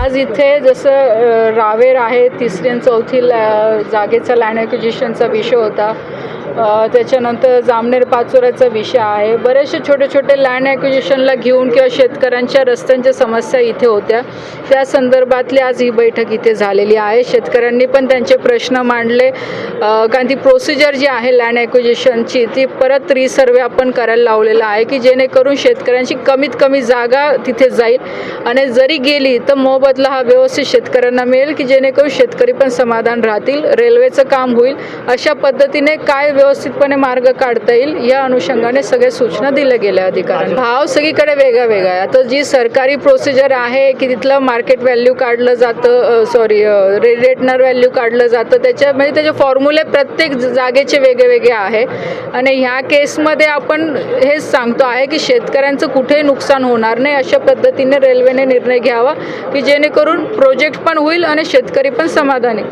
आज इथे जसं रावेर आहे तिसरी आणि चौथी ला जागेचा लँड ॲक्विजिशनचा विषय होता. त्याच्यानंतर जामनेर पाचोऱ्याचा विषय आहे. बरेचसे छोटे छोटे लँड ॲक्विजिशनला घेऊन किंवा शेतकऱ्यांच्या रस्त्यांच्या समस्या इथे होत्या. त्या संदर्भातली आज ही बैठक इथे झालेली आहे. शेतकऱ्यांनी पण त्यांचे प्रश्न मांडले. कारण ती प्रोसिजर जी आहे लँड ॲक्विजिशनची ती परत रिसर्वे आपण करायला लावलेला आहे की जेणेकरून शेतकऱ्यांची कमीत कमी जागा तिथे जाईल. आणि जरी गेली तर मोबदला हा व्यवस्थित शेतकऱ्यांना मिळेल की जेणेकरून शेतकरी पण समाधान राहतील रेल्वेचं काम होईल. अशा पद्धतीने काय व्यवस्थितपणे मार्ग काढता येईल या अनुषंगाने सगळ्या सूचना दिल्या गेल्या अधिकाऱ्यांना. भाव सगळीकडे वेगळा वेगळा आहे. आता जी सरकारी प्रोसिजर आहे की तिथलं मार्केट व्हॅल्यू काढलं जातं सॉरी रेटनर व्हॅल्यू काढलं जातं त्याच्या म्हणजे त्याचे फॉर्म्युले प्रत्येक जागेचे वेगळे वेगळे आहे. आणि ह्या केसमध्ये आपण हेच सांगतो आहे की शेतकऱ्यांचं कुठेही नुकसान होणार नाही अशा पद्धतीने रेल्वेने निर्णय घ्यावा की जेणेकरून प्रोजेक्ट पण होईल आणि शेतकरी पण समाधानी.